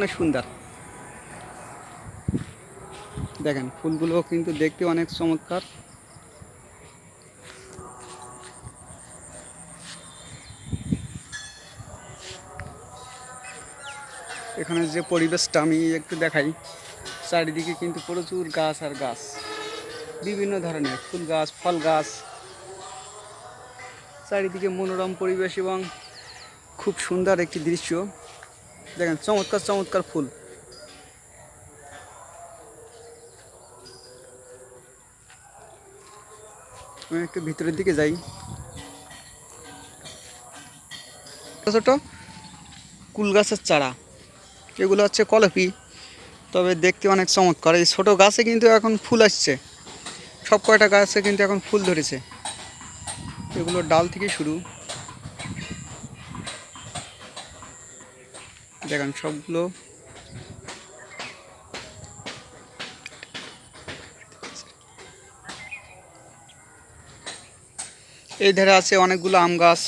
অনেক সুন্দর। দেখেন ফুলগুলো কিন্তু দেখতে অনেক চমৎকার। এখানে যে পরিবেশটা আমি একটু দেখাই, চারিদিকে কিন্তু প্রচুর গাছ আর গাছ। বিভিন্ন ধরনের ফুল গাছ, ফল গাছ। চারিদিকে মনোরম পরিবেশ এবং খুব সুন্দর একটি দৃশ্য। দেখেন, চমৎকার চমৎকার ফুল। আমি একটু ভিতরের দিকে যাই। ছোট কুল গাছের চারা, এগুলো হচ্ছে কলপি, তবে দেখতে অনেক চমৎকার। এই ছোটো গাছে কিন্তু এখন ফুল আসছে। সব কয়টা গাছে কিন্তু এখন ফুল ধরেছে। এগুলো ডাল থেকে শুরু। দেখেন সবগুলো। এই ধারে আছে অনেকগুলো আম গাছ।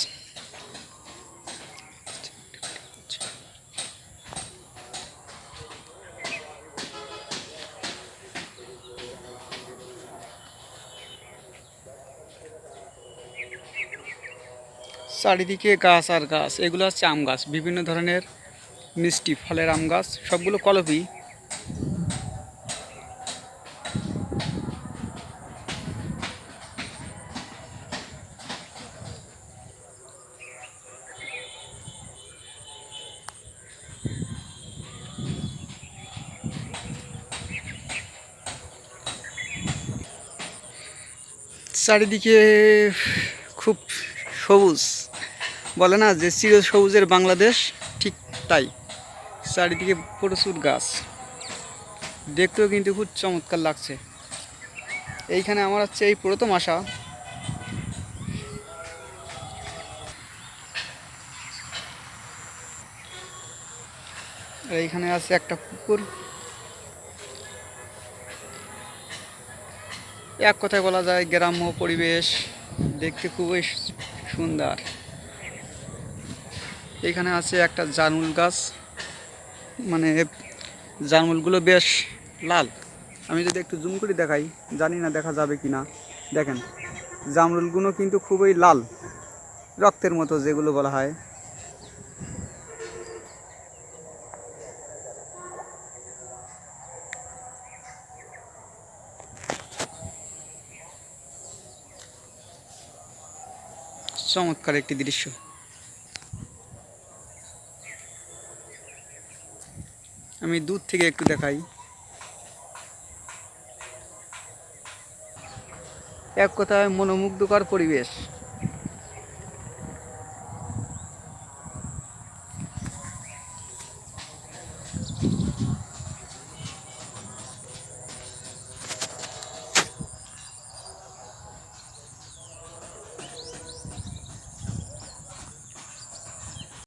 চারিদিকে গাছ আর গাছ, এগুলো হচ্ছে আম গাছ, বিভিন্ন ধরনের মিষ্টি ফলের আম গাছ, সবগুলো কলপি চারিদিকে খুব সবুজ। বলে না যে চির সবুজের বাংলাদেশ, ঠিক তাই। চারিদিকে প্রচুর গাছ। দেখতেও কিন্তু খুব চমৎকার লাগছে। এইখানে আমার হচ্ছে এই প্রথম আসা। এইখানে আছে একটা পুকুর। এক কথায় বলা যায়, গ্রাম্য পরিবেশ দেখতে খুবই সুন্দর। এখানে আছে একটা জামুল গাছ। মানে জামুলগুলো বেশ লাল। আমি যদি একটু জুম করে দেখাই, জানি না দেখা যাবে কি না দেখেন, জামরুলগুলো কিন্তু খুবই লাল, রক্তের মতো যেগুলো বলা হয়। চমৎকার একটি দৃশ্য। আমি দূর থেকে একটু দেখাই। এক কথায় মনোমুগ্ধকর পরিবেশ।